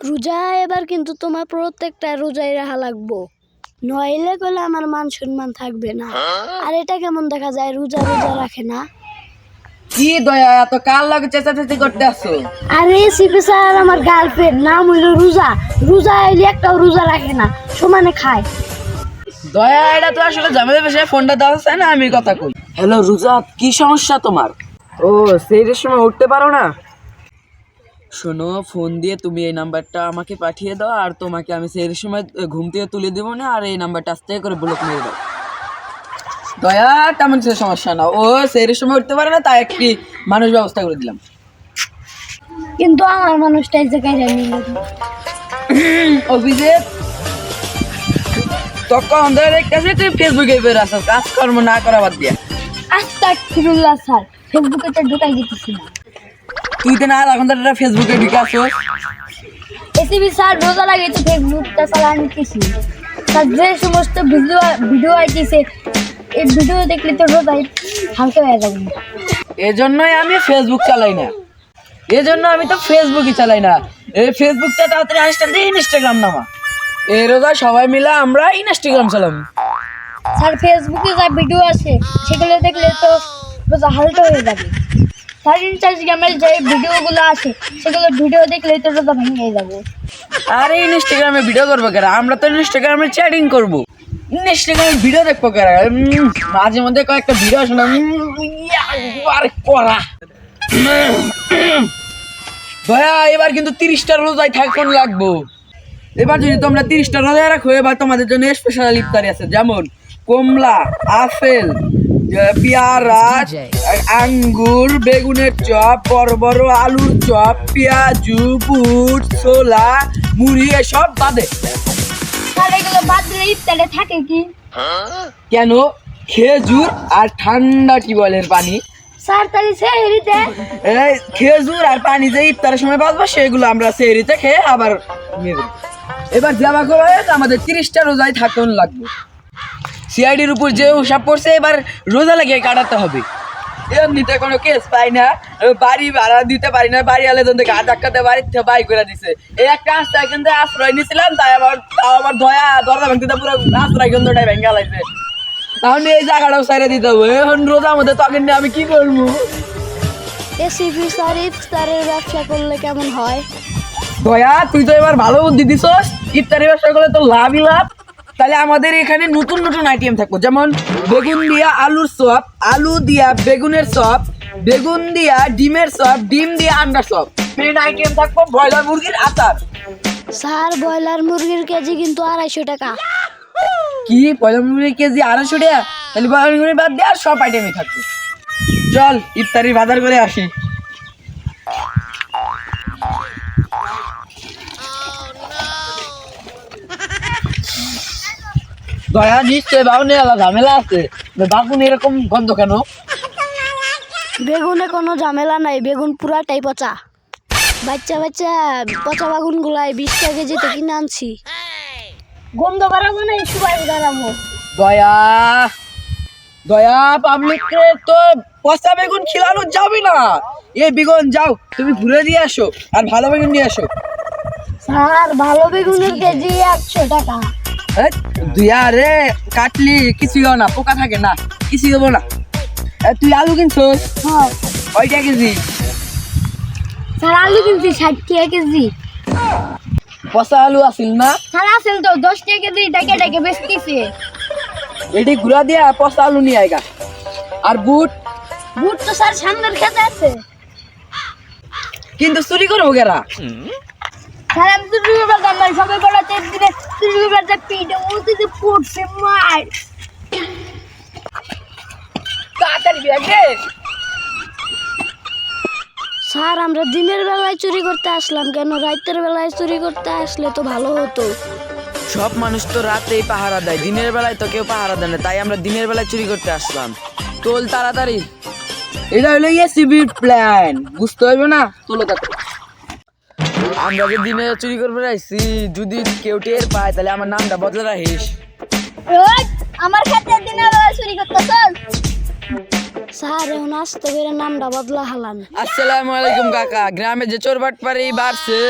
রোজা এবার কিন্তু তোমার প্রত্যেকটা রোজাই রাখা লাগবো। নইলে করলে আমার মান সম্মান থাকবে না। আর এটা কেমন দেখা যায় রোজা রোজা রাখে না? কি দয়া এত কাল লাগে চেঁচাচেঁচি করতে আসো? আরে সিপি স্যার আমার গার্লফ্রেন্ড নাম হইল রোজা। রোজা এলে একটাও রোজা রাখে না সমানে খায়। দয়া এটা তো আসলে ঝামেলা বেশি ফোনটা দেওয়া হচ্ছে না? আমি কথা কই। হ্যালো রোজা কি সমস্যা তোমার? ও সেই সময় উঠতে পারো না। শোনো ফোন দিয়ে তুমি এই নাম্বারটা আমাকে পাঠিয়ে দাও আর তোমাকে আমি সেই সময় ঘুম থেকে তুলে দেবো না আর এই নাম্বারটা আস্তে করে ব্লক মেরে দাও। দয়া তেমন কিছু সমস্যা না। ও সেই সময় উঠতে পারে না তাই একটি মানুষ ব্যবস্থা করে দিলাম। কিন্তু আমার মানুষটাই জায়গায় নিল অভিজিৎ তখন ধরে দেখতেছি তুই ফেসবুকে বের আসছ কাজকর্ম না করা বাদ দিয়া। আস্তাক ফিরুল্লাহ স্যার ফেসবুকে তো ঢুকাই দিতেছি না। তুই তো না এখন তো ফেসবুকে ঢুকে আসছ এসিবি স্যার রোজা লাগিয়েছে ফেসবুকটা চালা নিতেছি তার যে সমস্ত ভিডিও ভিডিও আইতেছে এই ভিডিও দেখলে তো রোজাই হালকা হয়ে যাবে। এজন্যই আমি ফেসবুক চালাই না। এজন্য আমি তো ফেসবুকই চালাই না। এই ফেসবুকটা তাড়াতাড়ি আসতে দিয়ে ইনস্টাগ্রাম নামা। এই রোজা সবাই মিলে আমরা ইনস্টাগ্রাম চালাম স্যার ফেসবুকে যা ভিডিও আছে সেগুলো দেখলে তো রোজা হালকা হয়ে যাবে। ইনস্টাগ্রামের যে ভিডিওগুলো আছে সেগুলো ভিডিও দেখলে তো রোজা ভেঙে যাবে। আরে ইনস্টাগ্রামে ভিডিও করব কেন আমরা তো ইনস্টাগ্রামে চ্যাটিং করব। ইনস্টাগ্রামে ভিডিও দেখব কেন মাঝে মধ্যে কয়েকটা ভিডিও দয়া এবার কিন্তু তিরিশটা রোজায় থাকুন লাগবো। এবার যদি তোমরা তিরিশটা রোজা রাখো এবার তোমাদের জন্য স্পেশাল ইফতারি আছে। যেমন কমলা আপেল পেয়ারা আঙ্গুর বেগুনের চপ বড় বড় আলুর চপ পেঁয়াজু বুট ছোলা মুড়ি এসব বাদে। স্যার এগুলো বাদ দিলে ইফতারে থাকে কি? কেন? খেজুর আর ঠান্ডা টিউবওয়েলের পানি? স্যার তাহলে সেহরিতে? এই খেজুর আর পানি যে ইফতারের সময় বাঁচবো সেগুলো আমরা সেহরিতে খেয়ে আবার এবার জামা করে আমাদের তিরিশটা রোজায় থাকুন লাগবে। সিআইডির উপর যে হিসাব পড়ছে এবার রোজা লাগিয়ে কাটাতে হবে। এমনিতে কোনো কেস পাই না। বাড়ি ভাড়া দিতে পারি না বাড়ি আলে তোদের গা ধাক্কাতে থেকে বাই করে দিছে। এই একটা আশ্রয় কেন্দ্রে আশ্রয় নিয়েছিলাম তাই আবার তাও আবার দয়া দরজা ভাঙতে পুরো আশ্রয় কেন্দ্রটাই ভেঙে লাগছে তাহলে এই জায়গাটাও সাইরে দিতে হবে। এখন রোজা মধ্যে তখন আমি কি করব? এসিপি স্যার ইফতারের ব্যবসা করলে কেমন হয়? দয়া তুই তো এবার ভালো বুদ্ধি দিছস। ইফতারি ব্যবসা করলে তো লাভই লাভ। তাহলে আমাদের এখানে নতুন নতুন আইটেম থাকব। যেমন বেগুন দিয়া আলুর চপ আলু দিয়া বেগুনের চপ বেগুন দিয়া ডিমের চপ ডিম দিয়া আন্ডার চপ। মেন আইটেম থাকব ব্রয়লার মুরগির আচার। স্যার ব্রয়লার মুরগির কেজি কিন্তু আড়াইশো টাকা। কি? ব্রয়লার মুরগির কেজি আড়াইশো টাকা? তাহলে ব্রয়লার মুরগির বাদ দিয়ে আর সব আইটেমই থাকবে। চল ইফতারি বাজার করে আসি। দয়া নিশ্চয় বাউনে আলাদা ঝামেলা আছে। বাগুন এরকম গন্ধ কেন? বেগুনে কোনো ঝামেলা নাই বেগুন পুরাটাই পচা। বাচ্চা বাচ্চা পচা বাগুন গুলাই বিশ টাকা কেজিতে কিনে আনছি। গন্ধ বাড়াবো না সবাই দাঁড়াবো দয়া দয়া পাবলিক তো পচা বেগুন খিলানো যাবে না। এই বেগুন যাও তুমি ঘুরে দিয়ে আসো আর ভালো বেগুন নিয়ে আসো। স্যার ভালো বেগুনের কেজি একশো টাকা। এই, দুইয়া রে কাটলি কিছুই না পোকা থাকে না কিছুই হব না। তুই আলু কিনছোস? হ্যাঁ। কয়টা কেজি? স্যার আলু কিনছি ষাট টাকা কেজি। পচা আলু আছিল না? স্যার আসেন তো দশ টাকা কেজি ডেকে ডেকে বেচতেছে। এটি ঘুরা দিয়া পচা আলু নিয়ে আয়গা আর বুট? বুট তো স্যার সামনের খেতে আছে। কিন্তু চুরি করব কেরা? রুবে বেলতে পিঠে ওতে যে পড়ছে মার। তাড়াতাড়ি স্যার আমরা দিনের বেলায় চুরি করতে আসলাম কেন? রাতের বেলায় চুরি করতে আসলে তো ভালো হতো। সব মানুষ তো রাতেই পাহারা দেয় দিনের বেলায় তো কেউ পাহারা দেয় না তাই আমরা দিনের বেলায় চুরি করতে আসলাম। তোল তাড়াতাড়ি। এটা হলো এসিবির প্ল্যান বুঝতে হবে না? তোলো তাড়াতাড়ি। আমরা যে দিনে চুরি করবে রাইছি যদি কেউ টের পায় তাহলে আমার নামটা বদলে রাখিস। আমার খেতে দিনে চুরি করতে চল স্যার এখন আসতে বেড়ে নামটা বদলা হালান আসসালামু আলাইকুম কাকা। গ্রামে যে চোর বাটপারি বাড়ছে।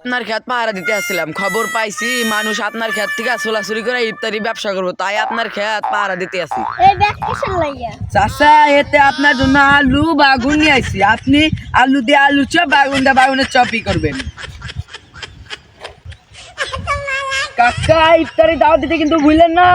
আপনার খেত পাহারা দিতে আসছিলাম। খবর পাইছি মানুষ আপনার খেত থেকে চুরি করে ইফতারি ব্যবসা করব তাই আপনার খেত পাহারা দিতে আসি। চাষা এতে আপনার জন্য আলু বাগুন নিয়ে আসছি। আপনি আলু দিয়ে আলু চপ বাগুন দিয়ে বাগুনের চপই করবেন। কাকা ইফতারি দাওয়াত দিতে কিন্তু ভুললেন না।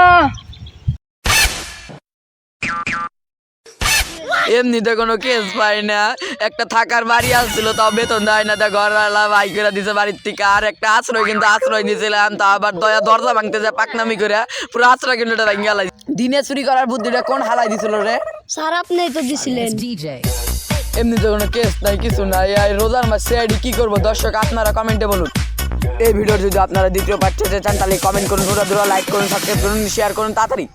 এমনিতে কোনো কেস পাই না। একটা থাকার বাড়ি আসছিল তাও বেতন দেয় না। তা ঘর ভাই করে দিছে বাড়ির থেকে। আর একটা আশ্রয় কিন্তু আশ্রয় নিয়েছিলাম তা আবার দয়া দরজা ভাঙতে যায় পাকনামি করে। পুরো আশ্রয় কিন্তু এটা হালাই দিনে চুরি করার বুদ্ধিটা কোন হালাই দিছিল রে? স্যার আপনি তো দিছিলেন। এমনিতে কোনো কেস নাই কিছু নাই। এই রোজার মাস সিআইডি কি করব? দর্শক আপনারা কমেন্টে বলুন। এই ভিডিওর যদি আপনারা দ্বিতীয় পার্ট চান তাহলে কমেন্ট করুন। ধরা ধরা লাইক করুন সাবস্ক্রাইব করুন শেয়ার করুন তাড়াতাড়ি।